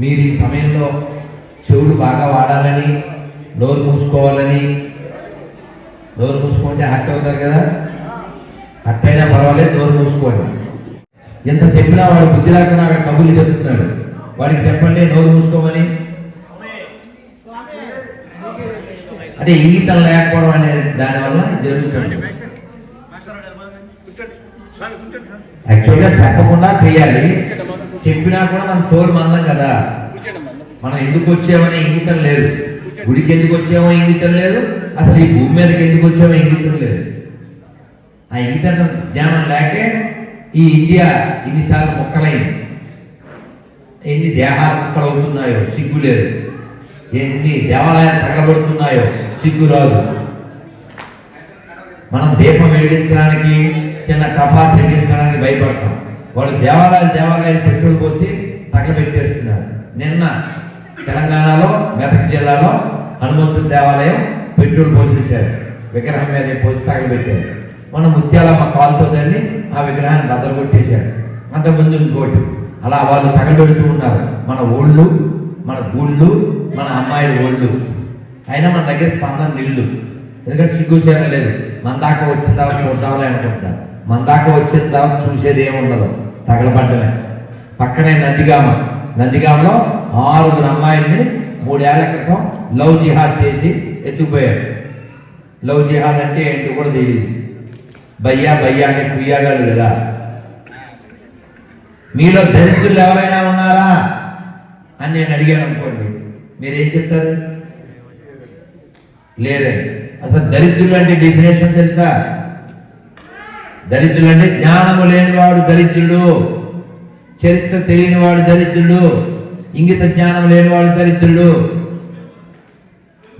మీరు ఈ సమయంలో చెవులు బాగా వాడాలని నోరు మూసుకోవాలని. నోరు మూసుకుంటే హట్ అవుతారు కదా? హట్ అయినా పర్వాలేదు నోరు మూసుకోండి. ఎంత చెప్పినా వాడు బుద్ధి లేకుండా అక్కడ కబుర్లు చెప్తున్నాడు. వాడికి చెప్పండి నోరు మూసుకోమని. అంటే ఈతం లేకపోవడం అనే దానివల్ల జరుగుతుంది. యాక్చువల్గా చెప్పకుండా చేయాలి. చెప్పినా కూడా మనం తోలు మందం కదా. మనం ఎందుకు వచ్చామనే ఇంగితం లేదు. గుడికి ఎందుకు వచ్చామో ఇంగితం లేదు. అసలు ఈ భూమి మీదకి ఎందుకు వచ్చామో ఇంగితం లేదు. ఆ ఇంగితం జ్ఞానం లేకే ఈ ఇండియా ఇన్నిసార్లు మొక్కలైంది. ఎన్ని దేహాలు మొక్కలు అవుతున్నాయో సిగ్గు లేదు. ఎన్ని దేవాలయాలు తగబడుతున్నాయో సిగ్గు రాదు. మనం దీపం వెలిగించడానికి చిన్న టపాస్ వెలిగించడానికి భయపడతాం. వాళ్ళు దేవాలయాలు దేవాలయాలు పెట్రోల్ పోసి తగలబెట్టేస్తున్నారు. నిన్న తెలంగాణలో మెదక్ జిల్లాలో హనుమంతుడి దేవాలయం పెట్రోల్ పోసేసారు విగ్రహం మీద పోసి తగలబెట్టారు. మన ముత్యాలమ్మ కాలుతో దాన్ని ఆ విగ్రహాన్ని బద్దలు కొట్టేశారు. అంతకుముందు ఇంకోటి అలా వాళ్ళు తగలబెడుతూ ఉన్నారు. మన ఊళ్ళు మన గుళ్ళు మన అమ్మాయిల ఊళ్ళు అయినా మన దగ్గర స్పందన నీళ్ళు ఎందుకంటే సిగ్గుసేన లేదు. మన దాకా వచ్చిన తర్వాత చూద్దాంలే అనుకుంటున్నారు. మన దాకా వచ్చిన తర్వాత చూసేది ఏముండదు. తగలబడ్డమే పక్కనే నందిగామ. నందిగామలో ఆరుగురు అమ్మాయిల్ని మూడేళ్ళ క్రితం లవ్ జిహాద్ చేసి ఎత్తుకుపోయారు. లవ్ జిహాద్ అంటే ఏంటో కూడా తెలియదు భయ్యా బయ్యా అని కుయ్యాగాడు కదా. మీలో దరిద్రులు ఎవరైనా ఉన్నారా అని నేను అడిగాను అనుకోండి. మీరేం చెప్తారు? లేదే అసలు దరిద్రులు అంటే డెఫినేషన్ తెలుసా? దరిద్రులు అంటే జ్ఞానము లేనివాడు దరిద్రుడు. చరిత్ర తెలియనివాడు దరిద్రుడు. ఇంగిత జ్ఞానం లేనివాడు దరిద్రుడు.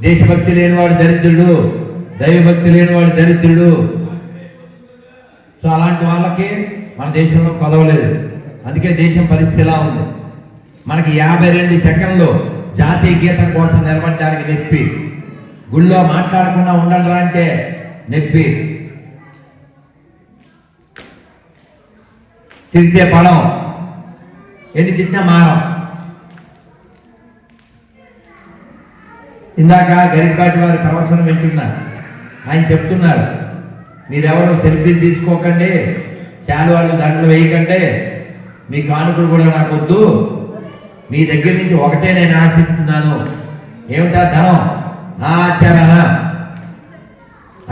దేశభక్తి లేనివాడు దరిద్రుడు. దైవభక్తి లేనివాడు దరిద్రుడు. సో అలాంటి వాళ్ళకి మన దేశంలో కొదవలేదు అందుకే దేశం పరిస్థితి ఇలా ఉంది. మనకి యాభై రెండు సెకండ్లు జాతీయ గీతం కోసం నిలబడడానికి నొప్పి. గుళ్ళో మాట్లాడకుండా ఉండరా అంటే నొప్పి. తిరిగితే పడం ఎన్ని తిట్టినా మారం ఇందాక గరికపాటి వారి ప్రవచనం వింటున్నారు. ఆయన చెప్తున్నారు మీరెవరు సెల్ఫీలు తీసుకోకండి చాలా వాళ్ళు దండలు వేయకండి మీ కానుకలు కూడా నాకు వద్దు. మీ దగ్గర నుంచి ఒకటే నేను ఆశిస్తున్నాను. ఏమిటా ధనం? ఆచరణ.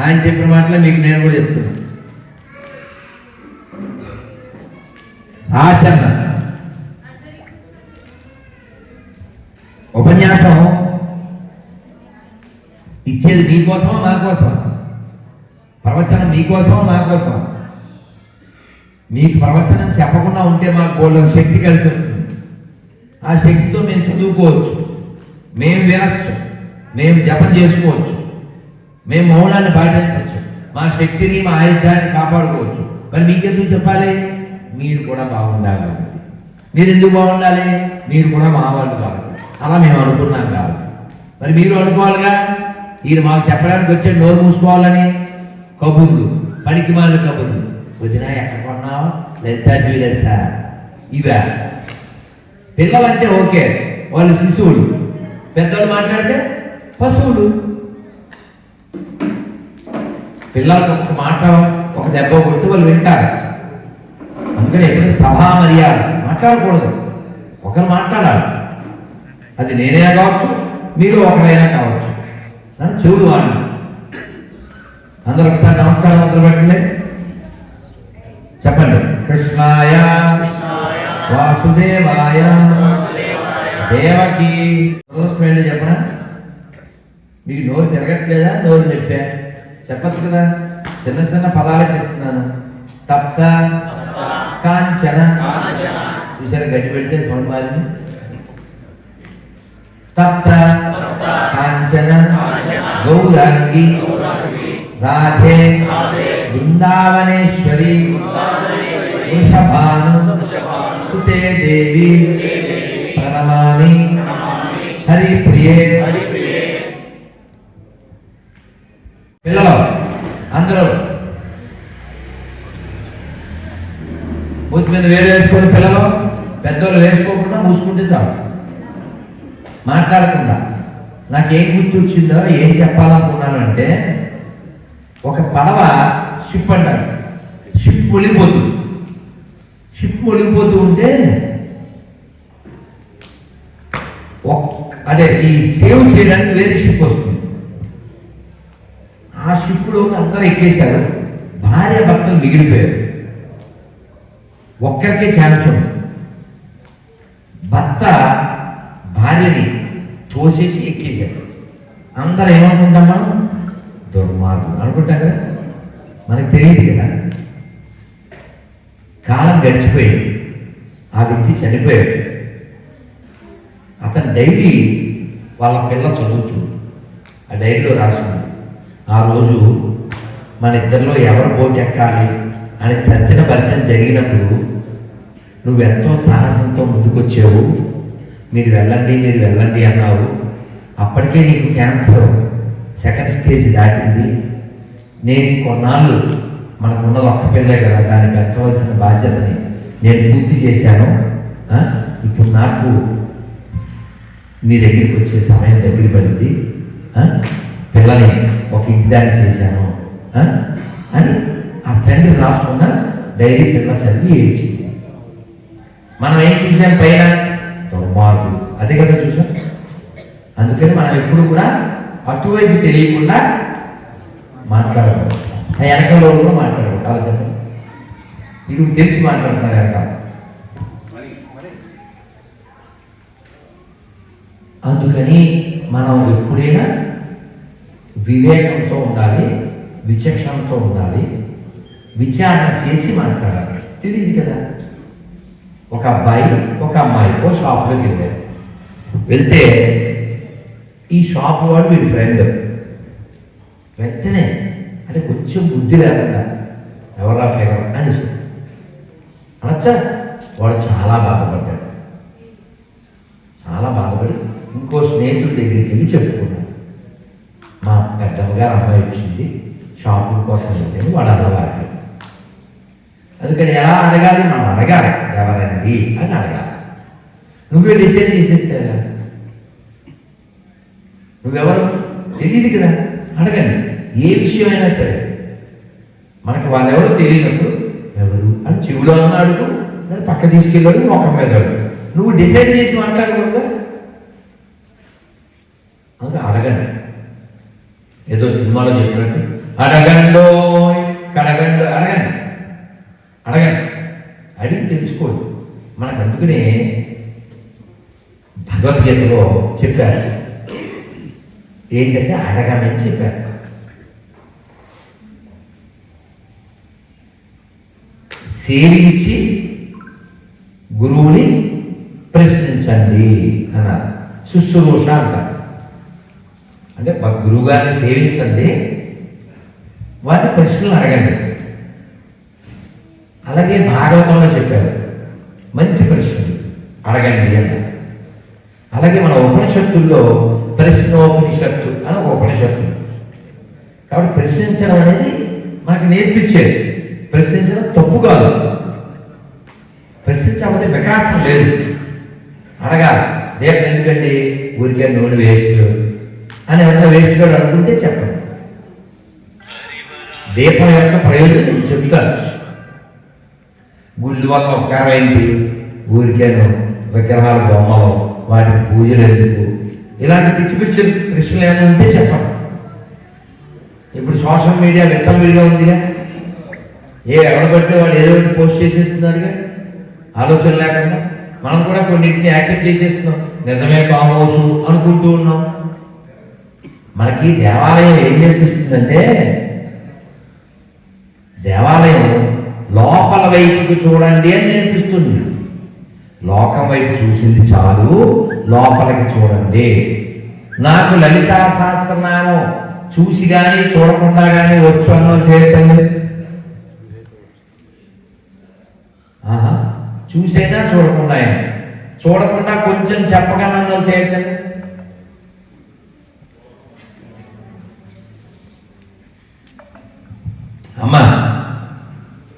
ఆయన చెప్పిన మాటలే మీకు నేను కూడా చెప్తున్నాను. ఆచరణ. ఉపన్యాసం ఇచ్చేది మీకోసం నా కోసం ప్రవచనం మీకోసం నా కోసం మీకు ప్రవచనం చెప్పకుండా ఉంటే మాకు గోళ్ళ శక్తి కలిసి వస్తుంది ఆ శక్తితో మేము చదువుకోవచ్చు. మేము వినొచ్చు. మేము జపం చేసుకోవచ్చు. మేము మౌనాన్ని పాటించవచ్చు. మా శక్తిని మా ఆయుధాన్ని కాపాడుకోవచ్చు. మరి మీకెందుకు చెప్పాలి? మీరు కూడా బాగుండాలి మీరు ఎందుకు బాగుండాలి? మీరు కూడా మా వాళ్ళు కావాలి అలా మేము అనుకున్నాం కాబట్టి మరి మీరు అనుకోవాలిగా? ఈయన మాకు చెప్పడానికి వచ్చే నోరు మూసుకోవాలని? కబుర్లు. పనికి మాలు కబుర్లు. వదిన ఎక్కడ కొన్నావు? లలితా జ్యువెలర్సా ఇవా? పిల్లలంటే ఓకే. వాళ్ళు శిశువులు. పెద్దవాళ్ళు మాట్లాడితే పశువులు. పిల్లలకు ఒక మాట ఒక దెబ్బ కొట్టి వాళ్ళు వింటారు. అందుకని ఎప్పుడు సభా మర్యాద మాట్లాడకూడదు. ఒకరు మాట్లాడాలి. అది నేనే కావచ్చు మీరు ఒకరైనా కావచ్చు. నన్ను చెవులు వాడు అందరూ ఒకసారి నమస్కారం అందరూ పెట్టండి. చెప్పండి. కృష్ణాయ వాసుదేవాయ దేవకి. స్మైల్ చెప్పనా? మీకు నోరు తిరగట్లేదా? నోరు చెప్పా. చెప్పచ్చు కదా? చిన్న చిన్న పదాలే చెప్తున్నాను. తప్ప కాంచన చూసారా గడ్డి పెడితే సౌండ్ మారింది తప్త కాంచన గౌరాంగి రాధే బృందావనేశ్వరి వృషభాను సుతే దేవి ప్రణమామి హరి మీద వేరు వేసుకొని పిల్లలు పెద్దోళ్ళు వేసుకోకుండా మూసుకుంటే చాలు. మాట్లాడకుండా. నాకేం గుర్తొచ్చిందో ఏం చెప్పాలనుకున్నానంటే ఒక పడవ షిప్ అంటారు. షిప్ ఒలిగిపోతుంది షిప్ ఒలిగిపోతూ ఉంటే అదే ఈ సేవ్ చేయడానికి వేరే షిప్ వస్తుంది. ఆ షిప్లో అందరూ ఎక్కేశారు. భార్య భర్తలు మిగిలిపోయారు. ఒక్కరికే ఛాన్స్ ఉంది భర్త భార్యని తోసేసి ఎక్కేశాడు. అందరూ ఏమనుకుంటాం మనం? దుర్మార్గం అనుకుంటాం కదా? మనకు తెలియదు కదా? కాలం గడిచిపోయాడు ఆ వ్యక్తి చనిపోయాడు. అతని డైరీ వాళ్ళ పిల్ల చదువుతుంది. ఆ డైరీలో రాసింది ఆ రోజు మన ఇద్దరిలో ఎవరు పోటీ ఎక్కాలి? అని తర్జన భర్జన జరిగినప్పుడు నువ్వెంతో సాహసంతో ముందుకొచ్చావు. మీరు వెళ్ళండి మీరు వెళ్ళండి అన్నావు. అప్పటికే నీకు క్యాన్సర్ సెకండ్ స్టేజ్ దాటింది. నేను కొన్నాళ్ళు మనకున్న ఒక్క పిల్లే కదా దాన్ని పెంచవలసిన బాధ్యతని నేను పూర్తి చేశాను. ఇప్పుడు నాకు మీ దగ్గరికి వచ్చే సమయం దగ్గర పడింది. పిల్లని ఒక ఇంటిదాన్ని చేశాను. అని ఆ తండ్రి రాసుకున్న డైరీ పిల్ల చదివి ఏడ్చింది. మనం ఏం చూసాం పైన? దుర్మార్గుడు. అదే కదా చూసాం. అందుకని మనం ఎప్పుడు కూడా అటువైపు తెలియకుండా మాట్లాడకూడదు. ఆ వెనకలో కూడా మాట్లాడకూడదు. అలా చెప్పండి. ఇది తెలిసి మాట్లాడుతున్నారు వెనక అందుకని మనం ఎప్పుడైనా వివేకంతో ఉండాలి విచక్షణతో ఉండాలి విచారణ చేసి మాట్లాడాలి. తెలియదు కదా. ఒక అబ్బాయి ఒక అమ్మాయి ఓ షాప్లోకి వెళ్ళారు వెళ్తే ఈ షాప్ వాడు వీడి ఫ్రెండ్. వెంటనే అంటే కొంచెం బుద్ధి లేకుండా ఎవరా ఫిగర్ అని అనొచ్చా? వాడు చాలా బాధపడ్డాడు. చాలా బాధపడి ఇంకో స్నేహితుడి దగ్గరికి వెళ్ళి చెప్పుకున్నాడు. మా పెద్దమ్మగారు అమ్మాయి వచ్చింది షాపుల కోసం వెళ్ళి వాడు అలా వాడాడు. అందుకని ఎలా అడగాలి? మనం అడగాలి. ఎవరైనది అని అడగాలి. నువ్వే డిసైడ్ చేసేస్తే నువ్వెవరు? తెలియదు కదా. అడగండి. ఏ విషయమైనా సరే. మనకి వాళ్ళెవరో తెలియనప్పుడు ఎవరు? అని చెవులో అన్నాడు అడుగు లేదా పక్క తీసుకెళ్ళాడు మొఖం మీద నువ్వు డిసైడ్ చేసి మాట్లాడకూడదు? అందుకే అడగండి. ఏదో సినిమాలో చెప్పినట్టు. అడగండో కడగండో అడగండి అడగండి అడిగి తెలుసుకోండి మనకు అందుకనే భగవద్గీతలో చెప్పారు. ఏంటంటే అడగమని చెప్పారు. సేవించి గురువుని ప్రశ్నించండి అన్నారు. శుశ్రూష అంటారు. అంటే గురువు గారిని సేవించండి వారిని ప్రశ్నలు అడగండి. అలాగే భాగవతంలో చెప్పారు. మంచి ప్రశ్న అడగండి అన్నారు అలాగే మన ఉపనిషత్తుల్లో ప్రశ్నోపనిషత్తు అని ఒక ఉపనిషత్తు. కాబట్టి ప్రశ్నించడం అనేది మనకు నేర్పించేది. ప్రశ్నించడం తప్పు కాదు. ప్రశ్నించకపోతే వికాసం లేదు. అడగాలి. దీపం ఎందుకండి? ఊరికే నూనె వేస్ట్ అని ఏమన్నా వేస్ట్ కూడా అనుకుంటే చెప్పండి. దీపం యొక్క ప్రయోజనం చెప్తారు చెప్తాను. గుళ్ళు వల్ల ఉపకారమైంది ఊరికేను విగ్రహాలు బొమ్మలు వాటికి పూజలు ఎందుకు? ఇలాంటి పిచ్చి పిచ్చి ప్రశ్నలు ఏమైనా ఉంటే చెప్పండి. ఇప్పుడు సోషల్ మీడియా విచ్చలవిడిగా ఉందిగా. ఏ ఎవడబట్టే వాడు ఏదో ఒకటి పోస్ట్ చేసేస్తున్నారుగా ఆలోచన లేకుండా మనం కూడా కొన్నింటిని యాక్సెప్ట్ చేసేస్తున్నాం. నిజమే కావచ్చు అనుకుంటూ ఉన్నాం. మనకి దేవాలయం ఏం నేర్పిస్తుందంటే దేవాలయం లోపల వైపుకు చూడండి అని నేర్పిస్తుంది. లోకం వైపు చూసింది చాలు లోపలికి చూడండి. నాకు లలితా సహస్రనామం చూసి కానీ చూడకుండా కానీ వచ్చు అన్నం చేయటండి చూసైనా చూడకుండా చూడకుండా కొంచెం చెప్పగలను చేయటండి అమ్మా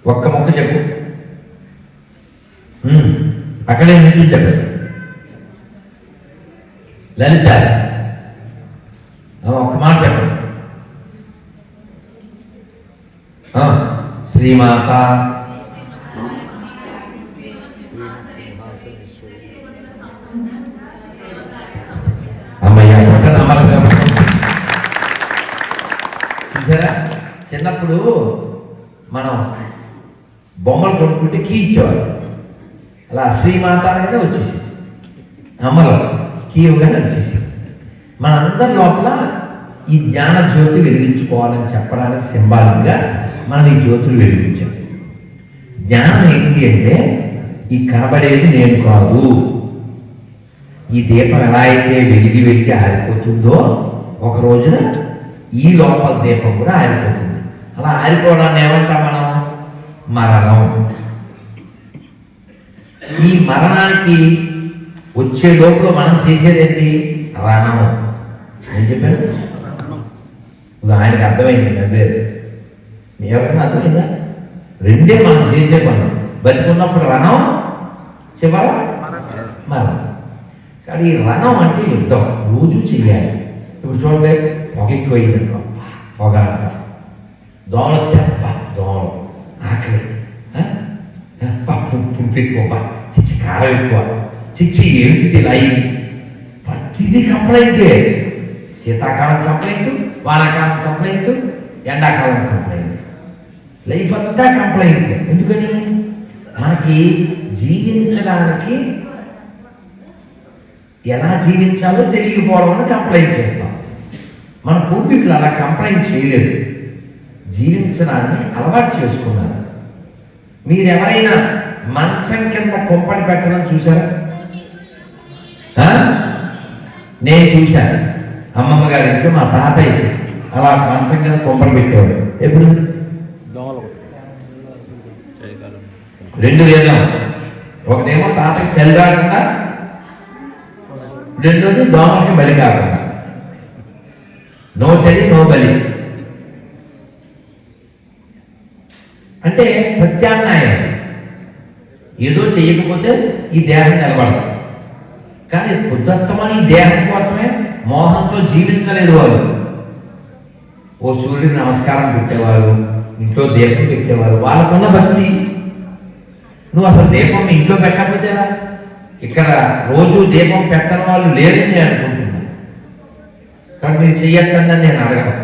ఒక్క మొక్క చెప్పు ఉమ్, అక్కడే నుంచి చెప్పండి లలిత ఒక మాట చెప్పండి శ్రీమాత. అమ్మయ్య చూసారా? చిన్నప్పుడు మనం బొమ్మలు కొనుక్కుంటే కీ ఇచ్చేవాళ్ళు. అలా శ్రీమాత అనేది వచ్చేసి అమలం కీ ఇవ్వగానే వచ్చేసి మనందరి లోపల ఈ జ్ఞాన జ్యోతి వెలిగించుకోవాలని చెప్పడానికి సింబాలిక్గా మనం ఈ జ్యోతులు వెలిగించాం. జ్ఞానం ఏంటి అంటే ఈ కనబడేది నేను కాదు. ఈ దీపం ఎలా అయితే వెలిగి వెలిగి ఆరిపోతుందో ఒక రోజున ఈ లోపల దీపం కూడా ఆరిపోతుంది. అలా ఆరిపోవడాన్ని ఏమంటాం మనం? మరణం. ఈ మరణానికి వచ్చే లోపల మనం చేసేదేంటి? రణం ఏం చెప్పారు? ఆయనకి ఆయనకు అర్థమైంది అదే ఎవరికైనా అర్థమైందా? రెండే మనం చేసే పనులు. బతికున్నప్పుడు రణం చివర మరణం. కానీ ఈ రణం అంటే యుద్ధం. రోజు చెయ్యాలి. ఇప్పుడు చూడండి పొగ ఎక్కువైంది. పొగ అంట. దోమలు తెప్ప దోమలు. ఆకలి. ఆ? తెప్ప చిచ్చి కారం ఎక్కువ చిచ్చి ఏమిటి ఇలా ప్రతిదీ కంప్లైంటే. శీతాకాలం కంప్లైంట్ వానాకాలం కంప్లైంట్ ఎండాకాలం కంప్లైంట్. లైఫ్ అంతా కంప్లైంట్. ఎందుకని? మనకి జీవించడానికి ఎలా జీవించాలో తెలియకపోవడం అని కంప్లైంట్ చేస్తాం. మన పూర్వీకులు అలా కంప్లైంట్ చేయలేదు. జీవించడాన్ని అలవాటు చేసుకున్నారు. మీరెవరైనా మంచం కింద కుంపడి పెట్టడం చూసారా ఆ? నేను చూశాను. అమ్మమ్మ గారి ఇంట్లో మా తాతయ్య అలా మంచం కింద కుంపడి పెట్టేవాడు. ఎప్పుడు? రెండు వేదం ఒకటేమో తాతకి చలి కాకుండా రెండోది దోమకి బలి కాకుండా. నో చలి నో బలి. అంటే ప్రత్యామ్నాయం. ఏదో చేయకపోతే ఈ దేహం నిలబడదు. కానీ బుద్ధస్తమని ఈ దేహం కోసమే మోహంతో జీవించలేదు వాళ్ళు ఓ సూర్యుడికి నమస్కారం పెట్టేవారు ఇంట్లో దీపం పెట్టేవారు వాళ్ళకున్న భక్తి. నువ్వు అసలు దీపం ఇంట్లో పెట్టకపోతేరా ఇక్కడ రోజు దీపం పెట్టని వాళ్ళు లేరని నేను అనుకుంటున్నాను. కానీ మీరు చెయ్యొద్దని నేను అడగను.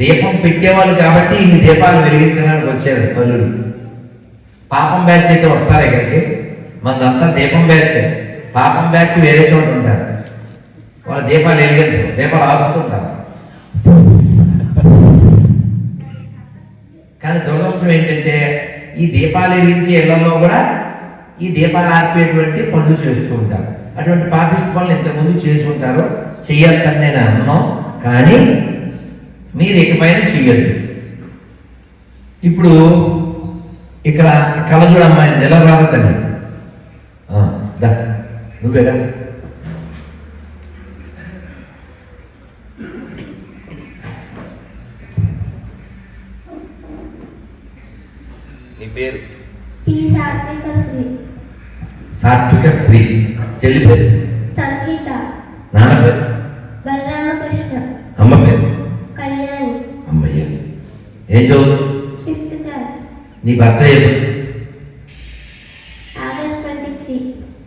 దీపం పెట్టేవాళ్ళు కాబట్టి ఇన్ని దీపాలు వెలిగించడానికి వచ్చారు తల్లులు పాపం బ్యాచ్ అయితే వస్తారు ఇక్కడికి. మనదంతా దీపం బ్యాచ్. పాపం బ్యాచ్ వేరే చోట ఉంటారు. వాళ్ళ దీపాలు వెలిగించరు. దీపాలు ఆపుతుంటారు. కానీ దురదృష్టం ఏంటంటే ఈ దీపాలు వెలిగించే ఇళ్ళలో కూడా ఈ దీపాలు ఆర్పేటువంటి పనులు చేస్తూ ఉంటారు. అటువంటి పాపిస్ట్ పనులు ఇంతకుముందు చేసి ఉంటారు. చెయ్యొద్దని నేను అన్నాం. కానీ మీరు ఇకపైన చెయ్యదు ఇప్పుడు ఇక్కడ కలజోడు అమ్మాయి ఆ, దా నువ్వేరా? నీ పేరు? సాత్విక శ్రీ. సాత్విక శ్రీ. చెల్లి పేరు? సంగీత. నాన్న పేరు? బలరామకృష్ణ. అమ్మ పేరు? కళ్యాణి. అమ్మయ్య. ఏం చదువు నీ భర్త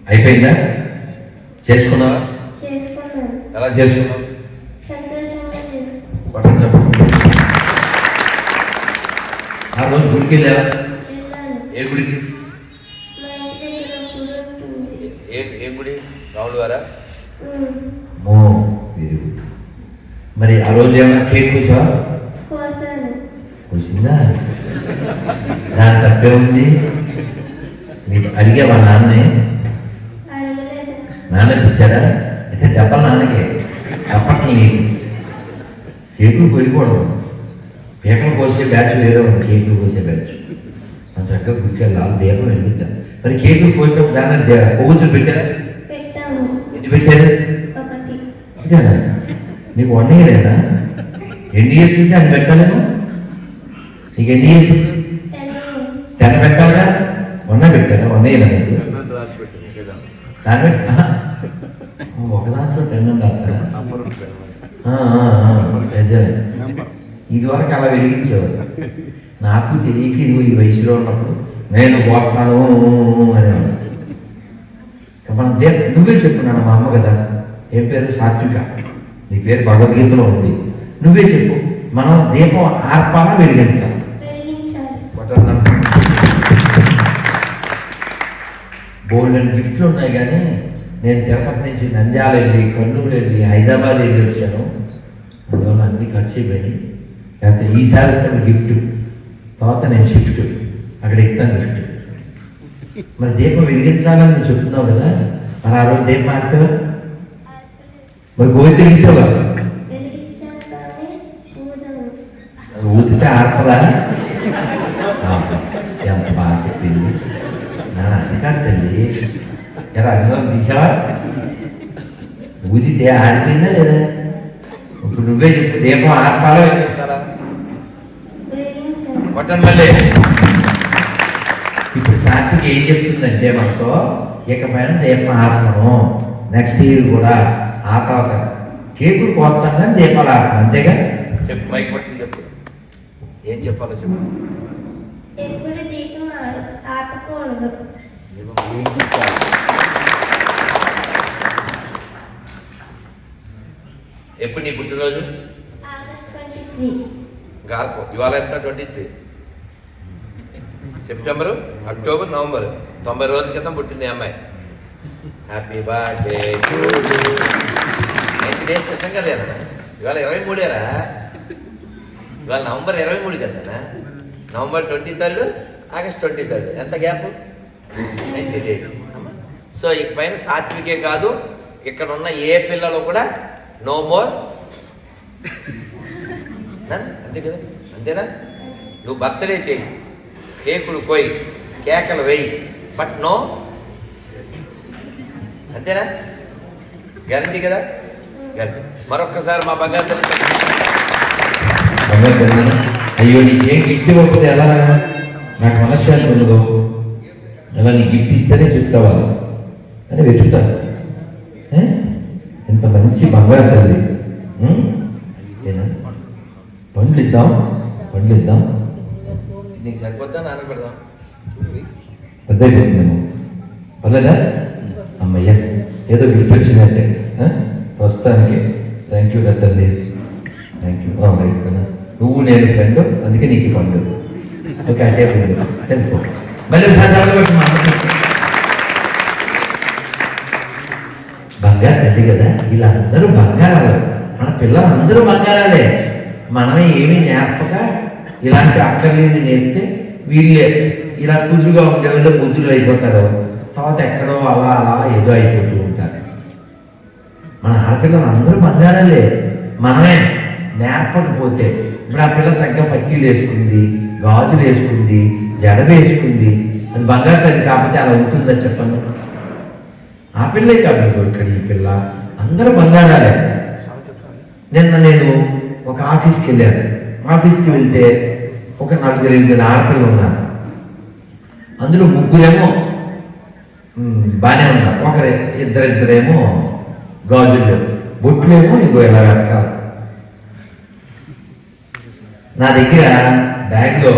అయిపోయిందా? చేసుకున్నావా? ఎలా చేసుకున్నావు? ఆ రోజు గుడికి వెళ్ళావా? ఏ గుడికి? ఏ ఏ గుడి? వారా ఉమ్, మో మరి. ఆ రోజు ఏమైనా కేక్ కోసాను. కోసిందా? దాని తప్పే ఉంది నీకు అడిగావా నాన్నే అడగలేదు నాన్న ఇచ్చాడా అయితే దెబ్బలు నాన్నకే అప్పట్లో నీకు కేకులు కొయ్యకూడదు పీకలు కోసే బ్యాచ్ వేరే ఉంది కేకులు కోసే బ్యాచ్ మన చక్కగా గుడికెళ్ళి వాళ్ళు దీపం వెలిగించాలి మరి కేకులు కోసే దాన్ని పొగుతులు పెట్టారా ఎన్ని పెట్టారు అంతేనా నీకు వన్ ఇయర్ ఇయరేనా ఎన్ని ఇయర్స్ నుంచి అది పెట్టాలేమో నీకు ఎన్ని ఇయర్స్ టెన్ టెన్ పెట్టాలిగా వన్ పెట్టారా? వన్ ఇయర్ అనేది గంగంత రాసి పెట్టింది కదా దాని ఆహా. ఒక దాంట్లో టెన్ రాస్తారా నిజమే. ఇదివరకు అలా వెలిగించేవారు. నాకు తెలియక ఇది ఈ వయసులో ఉన్నప్పుడు నేను పోతాను అనేవాడు మనం దే నువ్వే చెప్పున్నాను మా అమ్మ కదా. ఏం పేరు? సాత్విక. నీ పేరు భగవద్గీతలో ఉంది. నువ్వే చెప్పు. మనం దీపం ఆర్పాలా వెలిగించాలి. బోల్డ్ అండ్ గిఫ్ట్లు ఉన్నాయి కానీ నేను తిరుపతి నుంచి నంద్యాల వెళ్ళి కర్నూలు వెళ్ళి హైదరాబాద్ వెళ్ళి వచ్చాను. అందువల్ల అన్ని ఖర్చు అయిపోయినాయి. లేకపోతే ఈసారి ఇస్తాను గిఫ్ట్. తర్వాత నేను షిఫ్ట్. అక్కడ ఇస్తాను గిఫ్ట్. మరి దీపం వెలిగించాలని నువ్వు చెప్తున్నావు కదా మరి ఆ రోజు దీపం ఆర్పావు మరి గోవింద వెలిగించావు కదా వెలిగించాలి కానీ పూజలు అది ఊదితే ఆర్పదా ఆహా, ఎంత బాగా చెప్పింది నా అది కాదు తల్లి ఎలా అందులో తీసావా ఊదితే ఆరిపోయిందా లేదా ఇప్పుడు నువ్వే చెప్పు దీపం ఆర్పాలో కొట్టండి మళ్ళీ ఇప్పుడు సాత్విక ఏం చెప్తుందంటే మనతో ఇకపైన దీపం ఆపను నెక్స్ట్ ఇయర్ కూడా ఆ తర్వాత కేకులు కోస్తాం కానీ దీపాలు ఆపను అంతేగా చెప్పు మైక్ పట్టుకుని చెప్పు ఏం చెప్పాలో చెప్పు ఎప్పుడు దీపం ఆపకూడదు దీపం వెలిగించాలి. ఎప్పుడు నీ పుట్టినరోజు? గార్పు ఇవాళ ఎంత? Twenty three. September October November. తొంభై రోజుల క్రితం పుట్టింది అమ్మాయి. హ్యాపీ బర్త్డే నైన్టీ డేస్ క్రితం కదేనా ఇవాళ ఇరవై మూడేరా ఇవాళ నవంబర్ ఇరవై మూడు కదనా November twenty third August twenty third. ఎంత గ్యాప్? Ninety days. సో ఇక పైన సాత్వికే కాదు ఇక్కడ ఉన్న ఏ పిల్లలు కూడా నో మోర్ అంతే కదా? అంతేనా? నువ్వు బర్త్డే చేయి కేకులు కోయి కేకలు వేయి. బట్ నో అంతేనా? గ్యారంటీ కదా? గ్యారంటీ మరొక్కసారి మా బంగారు అయ్యో నీకు ఏం గిఫ్ట్ ఇవ్వకపోతే ఎలా నాకు మనశ్శాంతి ఉండదు అలా నీ గిఫ్ట్ ఇస్తేనే చెప్తావా? అని వెతుకుతాను ఎంత మంచి బంగారు తల్లి? పండ్లు ఇద్దాం పండ్లు ఇద్దాం నీకు సరిపోద్దా నాన్న పెడదాం? పెద్ద అయిపోతుందేమో పర్లేదా? అమ్మయ్య ఏదో గిఫ్ట్ వచ్చినట్టే ఆ? ప్రస్తుతానికి థ్యాంక్ యూ తల్లి. థ్యాంక్ యూ రైట్ కదా. నువ్వు నేను ఫ్రెండ్ అందుకే నీకు పండు. ఓకే. వెళ్ళిపో. మళ్ళీ సాయంత్రం బంగారు తల్లి కదా వీళ్ళందరూ బంగారాలు. మన పిల్లలందరూ బంగారాలే. మనమే ఏమీ నేర్పక ఇలాంటి అక్కర్లేని నేర్పితే వీళ్ళే ఇలా కుదురుగా ఉండేవాళ్ళు బుద్ధులు అయిపోతారు. తర్వాత ఎక్కడో అలా అలా ఏదో అయిపోతూ ఉంటారు. మన ఆడపిల్లలు అందరూ బంగారాలే. మనమే నేర్పకపోతే ఇప్పుడు ఆ పిల్ల చక్కగా పక్కీలు వేసుకుంది గాజులు వేసుకుంది జడ వేసుకుంది. అది బంగారు తల్లి కాకపోతే అలా ఉంటుందా చెప్పండి? ఆ పిల్లే కాదు ఇక్కడ ఈ పిల్ల. అందరూ బంగారాలే. నిన్న నేను ఒక ఆఫీస్కి వెళ్ళాను. ఆఫీస్కి వెళ్తే ఒక నలుగురు ఎనిమిది ఆడపిల్లలు ఉన్నారు. అందులో ముగ్గురేమో బాగానే ఉన్నారు. ఒకరే ఇద్దరిద్దరేమో గాజులు బొట్లేమో ఇగో ఎలా వెతకాలి. నా దగ్గర బ్యాగ్లో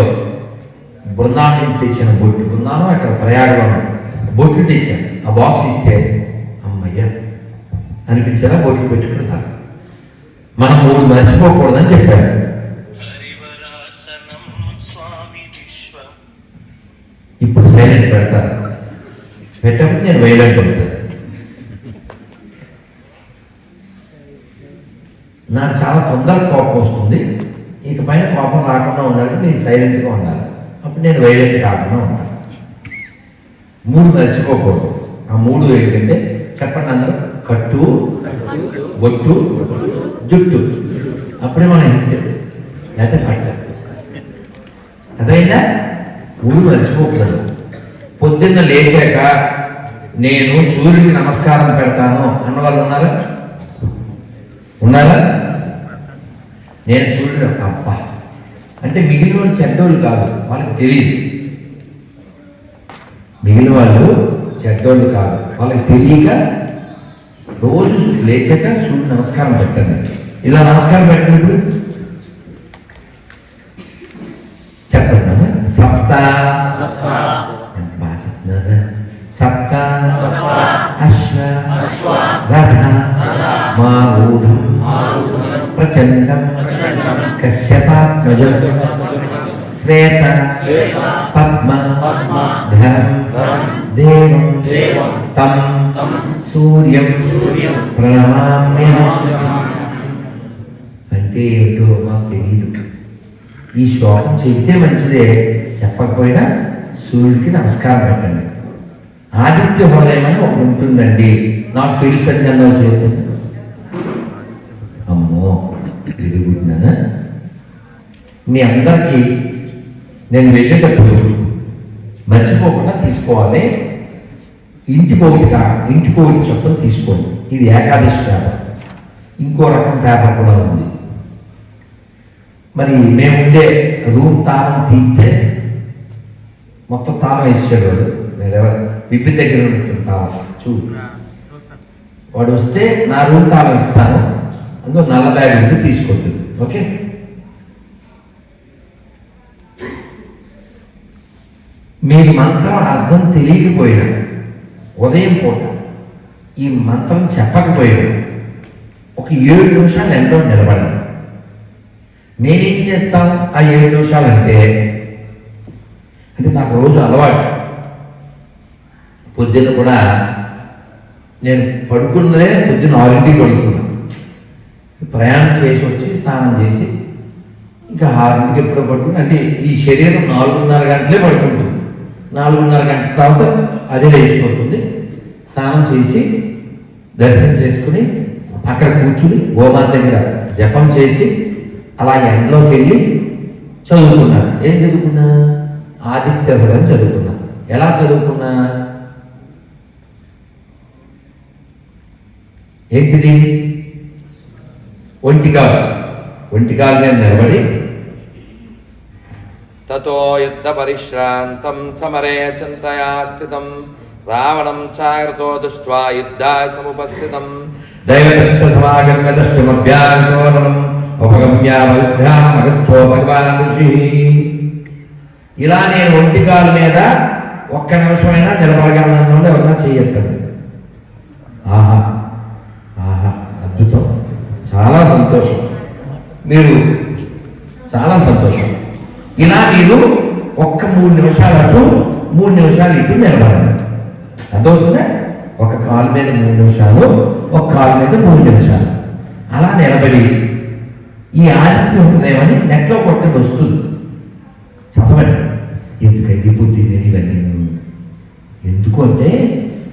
బృందావనం నుంచి తెచ్చిన బొట్టు. బృందావనం అక్కడ ప్రయాగంలో బొట్లు తెచ్చాను. ఆ బాక్స్ ఇస్తే అమ్మయ్య అనిపించేలా బొట్లు పెట్టుకున్నారు మనం మూడు మర్చిపోకూడదని చెప్పారు ఇప్పుడు సైలెంట్ పెడతారు పెట్టకపోతే నేను వైలెంట్ అవుతాను నాకు చాలా తొందరగా కోపం వస్తుంది. ఇక పైన కోపం రాకుండా ఉండాలంటే నేను సైలెంట్గా ఉండాలి. అప్పుడు నేను వైలెంట్ కాకుండా ఉంటాను మూడు మర్చిపోకూడదు. ఆ మూడు ఏంటంటే చెప్పండి అందరూ? కట్టు ఒట్టు జుట్టు. అప్పుడే మనం ఇంటి లేకపోతే పట్ట అదైనా ఊరు మర్చిపోకూడదు. పొద్దున్న లేచాక నేను సూర్యుడికి నమస్కారం పెడతాను అన్న వాళ్ళు ఉన్నారా? ఉన్నారా? నేను సూర్యుడు అబ్బా. అంటే మిగిలిన వాళ్ళు చెడ్డోళ్ళు కాదు వాళ్ళకి తెలియదు మిగిలిన వాళ్ళు చెడ్డోళ్ళు కాదు. వాళ్ళకి తెలియక రోజు లేచాక సూర్యుడు నమస్కారం పెట్టండి ఇలా నమస్కారం పెట్టినప్పుడు చెప్పండి. సప్త. సప్త. అశ్వ. రథ. మారూఢం. ప్రచండం. కశ్యపాత్మజం శ్వేత. పద్మ. ధరం. దేవం తం సూర్యం ప్రణమామ్యహం. అంటే ఏంటో మాకు తెలియదు ఈ శ్లోకం చెబితే మంచిదే. చెప్పకపోయినా సూర్యుడికి నమస్కారం పెట్టండి. ఆదిత్య హృదయం అని ఒకటి ఉంటుందండి. నాకు తెలుసు అని అన్న చేస్తుంది అమ్మో తిరుగుతున్నానా మీ అందరికీ నేను వెళ్ళేటప్పుడు మర్చిపోకుండా తీసుకోవాలి. ఇంటికి ఒకటి కా ఇంటికి ఒకటి చొప్పున తీసుకోండి. ఇది ఏకాదశి పేపర్ ఇంకో రకం పేపర్ కూడా ఉంది. మరి మేముండే రూమ్ తాళం తీస్తే మొత్తం తాళం వేసాడు వాడు నేను ఎవరు? విపిన్ దగ్గర ఉంటుంది తాళం. చూ. వాడు వస్తే నా రూమ్ తాళం ఇస్తాను. అందులో నల్ల బ్యాగ్ ఉంది తీసుకుంటుంది ఓకే? మీరు మంత్రం అర్థం తెలియకపోయినా ఉదయం పూట ఈ మంత్రం చెప్పకపోయాడు ఒక ఏడు నిమిషాలు ఎంతో నిలబడండి నేనేం చేస్తాను ఆ ఏడు నిమిషాలు అంటే అంటే నాకు రోజు అలవాటు. పొద్దున్న కూడా నేను పడుకున్నదే పొద్దున్న ఆరింటికి పడుకున్నాను ప్రయాణం చేసి వచ్చి స్నానం చేసి ఇంకా ఆరింటికి ఎప్పుడో పడుకుంటే అంటే ఈ శరీరం నాలుగున్నర గంటలే పడుకుంటుంది. నాలుగున్నర గంటల తర్వాత అదే లేచిపోతుంది. స్నానం చేసి దర్శనం చేసుకుని అక్కడ కూర్చుని గోమాత దగ్గర జపం చేసి అలా ఎండలోకి వెళ్ళి చదువుకున్నాను. ఏం చదువుకున్నా? ఆదిత్య హృదయం చదువుకున్నా. ఎలా చదువుకున్నా? ఏంటిది? ఒంటికాలు. ఒంటికాలు నేను నిలబడి తతో యుద్ధ పరిశ్రాంతం సమరే చింతయా స్థితం రావణం చాగ్రతో దృష్ట్వా యుద్ధాయ సముపస్థితం. దైవదక్ష దృష్టిమభ్యాగోరణం ఉపగమ్యామగస్థో భగవాన్ ఋషి ఇలా నేను ఒంటి కాలు మీద ఒక్క నిమిషమైనా నిలబడగలను ఎవరన్నా చేయొద్దండి. ఆహా ఆహా అద్భుతం. చాలా సంతోషం. మీరు చాలా సంతోషం. ఇలా మీరు ఒక్క మూడు నిమిషాలు అటు మూడు నిమిషాలు ఇటు నిలబడండి. అర్థమవుతుందా? ఒక కాలు మీద మూడు నిమిషాలు ఒక కాలు మీద మూడు నిమిషాలు. అలా నిలబడి ఈ ఆదిత్య హృదయం నెట్లో కొట్టండి వస్తుంది చదవండి. ఎందుకంటే బుద్ధి తెలియవన్నీ ఎందుకు అంటే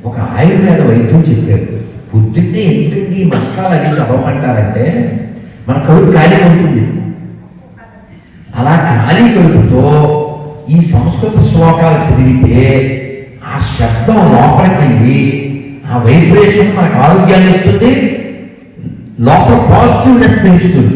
ఒక ఆయుర్వేద వైద్యం చెప్పారు పొద్దున్నే ఎందుకంటే ఈ మస్కాలన్నీ చదవమంటారంటే మన కడుపు ఖాళీ ఉంటుంది. అలా ఖాళీ కడుపుతో ఈ సంస్కృత శ్లోకాలు చదివితే శబ్దం లోపలికి ఆ వైబ్రేషన్ మనకు ఆరోగ్యాన్ని ఇస్తుంది లోపల పాజిటివ్నెస్ పెంచుతుంది